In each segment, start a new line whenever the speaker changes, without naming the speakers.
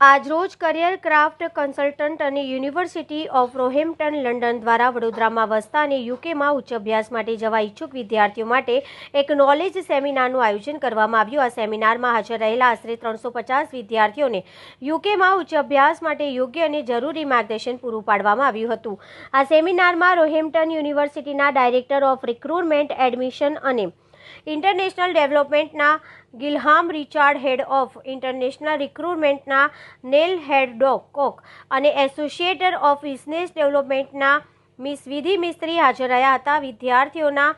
આજરોજ career craft consultant અને University of Roehampton, London દ્વારા વડોદરામાં વસતા અને યુકેમાં ઉચ્ચ અભ્યાસ માટે જવા ઈચ્છુક વિદ્યાર્થીઓ માટે એક નોલેજ સેમિનારનું આયોજન કરવામાં આવ્યું. આ સેમિનારમાં હાજર રહેલા આશરે ત્રણસો પચાસ વિદ્યાર્થીઓને યુકેમાં ઉચ્ચ અભ્યાસ માટે યોગ્ય અને જરૂરી માર્ગદર્શન પૂરું પાડવામાં આવ્યું હતું. આ સેમિનારમાં રોહેમ્પટન યુનિવર્સિટીના ડાયરેક્ટર ઓફ રિક્રુટમેન્ટ, એડમિશન અને international ડેવલપમેન્ટના Gillham Richard head of international રિક્રુટમેન્ટના Neil Haddock કોક અને એસોસિએટર ઓફ બિઝનેસ ડેવલપમેન્ટના મિસ વિધિ મિસ્ત્રી હાજર રહ્યા હતા. વિદ્યાર્થીઓના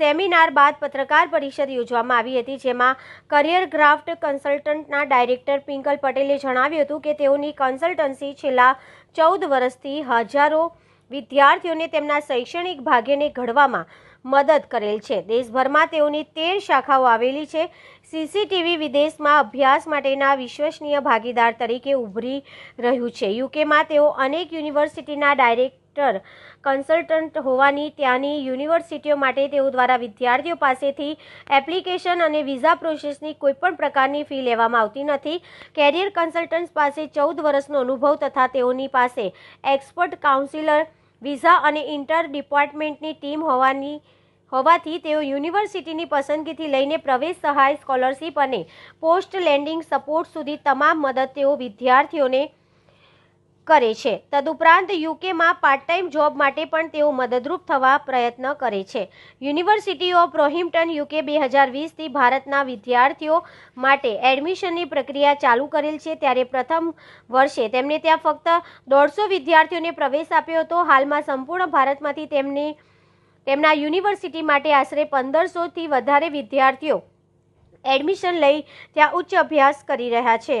સેમિનાર બાદ પત્રકાર પરિષદ યોજવામાં આવી હતી, જેમાં કરિયર ગ્રાફ્ટ કન્સલ્ટન્ટના ડાયરેક્ટર પિંકલ પટેલે જણાવ્યું હતું કે તેઓની કન્સલ્ટન્સી છેલ્લા ચૌદ વર્ષથી હજારો વિદ્યાર્થીઓને તેમના શૈક્ષણિક ભાગ્યને ઘડવામાં મદદ કરેલ છે. દેશભરમાં તેઓની તેર શાખાઓ આવેલી છે. સીસીટીવી વિદેશમાં અભ્યાસ માટેના વિશ્વસનીય ભાગીદાર તરીકે ઉભરી રહ્યું છે. યુકેમાં તેઓ અનેક યુનિવર્સિટીના ડાયરેક્ટર, કન્સલ્ટન્ટ હોવાની ત્યાંની યુનિવર્સિટીઓ માટે તેઓ દ્વારા વિદ્યાર્થીઓ પાસેથી એપ્લિકેશન અને વિઝા પ્રોસેસની કોઈપણ પ્રકારની ફી લેવામાં આવતી નથી. કેરિયર કન્સલ્ટન્ટ્સ પાસે ચૌદ વર્ષનો અનુભવ તથા તેઓની પાસે એક્સપર્ટ કાઉન્સિલર વિઝા અને ઇન્ટર ડિપાર્ટમેન્ટની ટીમ હોવાની, હોવાથી તેઓ યુનિવર્સિટીની પસંદગીથી લઈને પ્રવેશ સહાય, સ્કોલરશિપ અને પોસ્ટ લેન્ડિંગ સપોર્ટ સુધી તમામ મદદ તેઓ વિદ્યાર્થીઓને કરે છે. તદુપરાંત યુકેમાં પાર્ટ ટાઈમ જોબ માટે પણ તેઓ મદદરૂપ થવા પ્રયત્ન કરે છે. યુનિવર્સિટી ઓફ રોહિમ્પટન, યુકે બે હજાર વીસથી ભારતના વિદ્યાર્થીઓ માટે એડમિશનની પ્રક્રિયા ચાલુ કરેલ છે. ત્યારે પ્રથમ વર્ષે તેમને ત્યાં ફક્ત દોઢસો વિદ્યાર્થીઓને પ્રવેશ આપ્યો હતો. હાલમાં સંપૂર્ણ ભારતમાંથી તેમની, તેમના યુનિવર્સિટી માટે આશરે પંદરસોથી વધારે વિદ્યાર્થીઓ એડમિશન લઈ ત્યાં ઉચ્ચ અભ્યાસ કરી રહ્યા છે.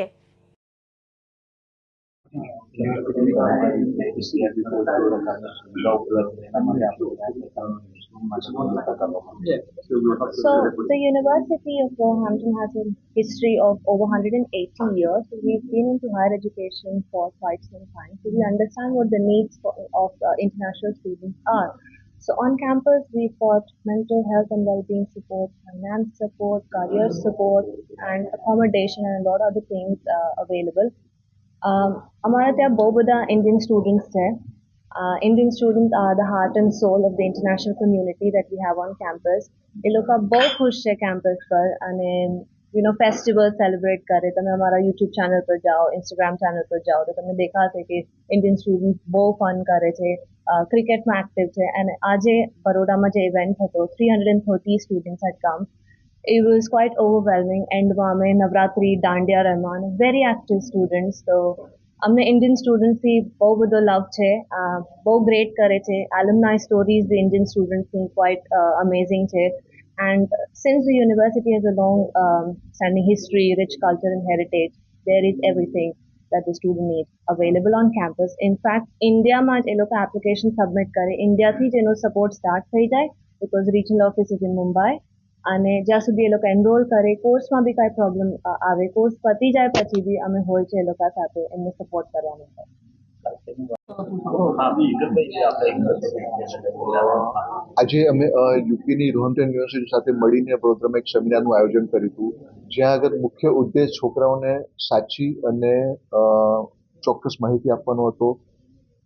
So the University of Roehampton has a history of over 180 years. We've been into higher education for quite some time. So we understand what the needs for, of uh, international students are. So on campus, we've got mental health and well-being support, finance support, career support, and accommodation and a lot of other things uh, available. Um, અમારા ત્યાં બહુ બધા Indian students છે. Indian student are the heart and soul of the international community that we have on campus એ લોકો બહુ ખુશ છે campus પર અને યુ નો ફેસ્ટિવલ સેલિબ્રેટ કરે. તમે અમારા યુટ્યુબ ચેનલ પર જાઓ ઇન્સ્ટાગ્રામ ચેનલ પર જાઓ તો તમને દેખાશે કે ઇન્ડિયન સ્ટુડન્ટ બહુ ફન કરે છે. ક્રિકેટમાં એક્ટિવ છે. અને આજે બરોડામાં જે ઇવેન્ટ હતો three hundred and thirty students had come it was quite overwhelming એન્ડમાં અમે નવરાત્રી દાંડિયા રમવા વેરી એક્ટિવ સ્ટુડન્ટ્સ તો અમને ઇન્ડિયન સ્ટુડન્ટ્સથી બહુ બધો લવ છે અ, બહુ ગ્રેટ કરે છે એલ્યુમનાઈ સ્ટોરીઝ ધ ઇન્ડિયન સ્ટુડન્ટ્સની ક્વાઇટ અમેઝિંગ છે and since the university has a long standing history rich culture and heritage there is everything that the student needs available on campus. In fact, ઇન્ડિયામાં જ એ લોકો application submit કરે ઇન્ડિયાથી જ એનો support start થઈ જાય because regional office is in Mumbai અને જ્યાં સુધી એ લોકો એનરોલ કરે કોર્સમાં બી કાંઈ પ્રોબ્લેમ આવે કોર્સ પતી જાય પછી બી અમે હોય છે એ લોકો સાથે એમને સપોર્ટ કરવા માટે.
આજે અમે યુપીની રોહમટન યુનિવર્સિટી સાથે મળીને વડોદરામાં એક સેમિનારનું આયોજન કર્યું હતું જ્યાં આગળ મુખ્ય ઉદ્દેશ છોકરાઓને સાચી અને અ, ચોક્કસ માહિતી આપવાનો હતો.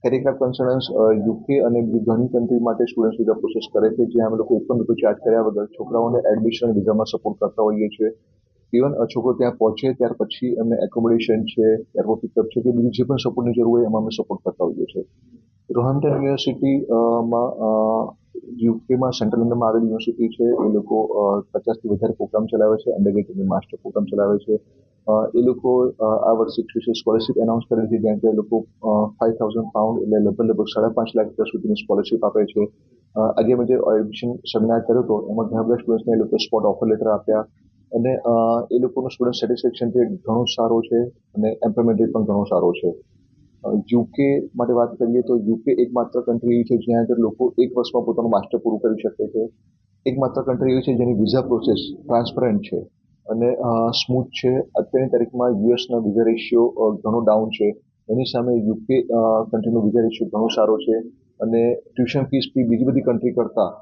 કેરિકલ કન્સલ્ટન્સ યુકે અને ઘણી કન્ટ્રી માટે સ્ટુડન્ટ વિઝા પ્રોસેસ કરે છે. જ્યાં અમે લોકો એક પણ ચાર્જ કર્યા વગર છોકરાઓને એડમિશન વિઝામાં સપોર્ટ કરતા હોઈએ છીએ. ઇવન છોકરો ત્યાં પહોંચે ત્યાર પછી એમને એકોમોડેશન છે એરપોર્ટ પિકઅપ છે કે બીજી જે પણ સપોર્ટની જરૂર હોય એમાં અમે સપોર્ટ કરતા હોઈએ છીએ. રોહામ્પટન યુનિવર્સિટી માં યુકેમાં સેન્ટ્રલ લંડનમાં આવેલી યુનિવર્સિટી છે. એ લોકો પચાસથી વધારે પ્રોગ્રામ ચલાવે છે. અંડરગ્રેજ્યુએટ અને માસ્ટર પ્રોગ્રામ ચલાવે છે. એ લોકો આ વર્ષે સ્પેશિયલ સ્કોલરશિપ એનાઉન્સ કરી હતી જ્યાં કે લોકો ફાઇવ થાઉઝન્ડ પાઉન્ડ એટલે લગભગ લગભગ સાડા પાંચ લાખ રૂપિયા સુધીની સ્કોલરશિપ આપે છે. આજે મેં જે એડમિશન સેમિનાર કર્યો હતો, એમાં ઘણા બધા સ્ટુડન્ટ્સને એ લોકો સ્પોટ ઓફર લેટર આપ્યા. અને એ લોકોનું સ્ટુડન્ટ સેટિસ્ફેક્શન રેટ ઘણો સારો છે અને એમ્પ્લોયમેન્ટ રેટ પણ ઘણો સારો છે. યુકે માટે વાત કરીએ તો યુકે એકમાત્ર કન્ટ્રી એવી છે જ્યાં આગળ લોકો એક વર્ષમાં પોતાનું માસ્ટર પૂરું કરી શકે છે. એકમાત્ર કન્ટ્રી એવી છે જેની વિઝા પ્રોસેસ ટ્રાન્સપરન્ટ છે. અને સ્મૂથ છે. અત્યારની તારીખમાં યુએસના વિઝા રેશિયો ઘણો ડાઉન છે. એની સામે યુકે કન્ટ્રીનો વિઝા રેશિયો ઘણો સારો છે. અને ટ્યુશન ફીસ બી બીજી બધી કન્ટ્રી કરતાં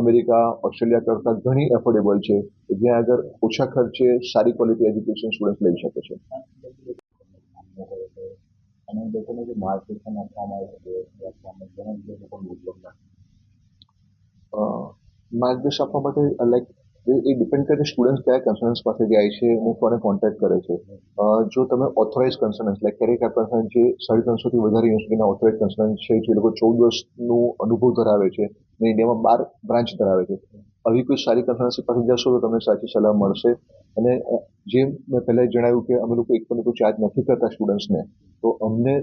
અમેરિકા ઓસ્ટ્રેલિયા કરતાં ઘણી એફોર્ડેબલ છે. જ્યાં આગળ ઓછા ખર્ચે સારી ક્વોલિટી એજ્યુકેશન સ્ટુડન્ટ લઈ શકે છે.
અને લોકોને જે માર્ગદર્શન આપવામાં આવે છે
માર્ગદર્શન આપવા માટે લાઈક એ ડિપેન્ડ કરે સ્ટુડન્ટ કયા કન્સલ્ટન્સ પાસે જાય છે અને કોને કોન્ટેક્ટ કરે છે. જો તમે ઓથોરાઇઝ કન્સલ્ટન્સ લાઈક ક્યારેક આ કન્સલ્ટન્ટ જે સાડી ત્રણસોથી વધારે યુનિવર્સિટીના ઓથોરાઇઝ કન્સલ્ટન્ટ છે, જે લોકો ચૌદ વર્ષનું અનુભવ ધરાવે છે અને ઇન્ડિયામાં બાર બ્રાન્ચ ધરાવે છે. આવી કોઈ સારી કન્સલ્ટન્સી પાસે જશો તો તમને સાચી સલાહ મળશે. અને જે મેં પહેલાં જણાવ્યું કે અમે લોકો એક પણ કોઈ ચાર્જ નથી કરતા સ્ટુડન્ટ્સને તો અમને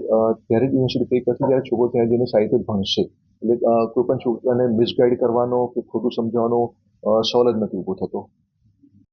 ત્યારે જ યુનિવર્સિટી પે કરશે જ્યારે છોકરો ત્યાં જઈને સાહિત્ય ભણશે. એટલે કોઈ પણ છોકરાને મિસગાઈડ કરવાનો કે ખોટું સમજાવવાનો સવાલ જ નથી ઊભો થતો.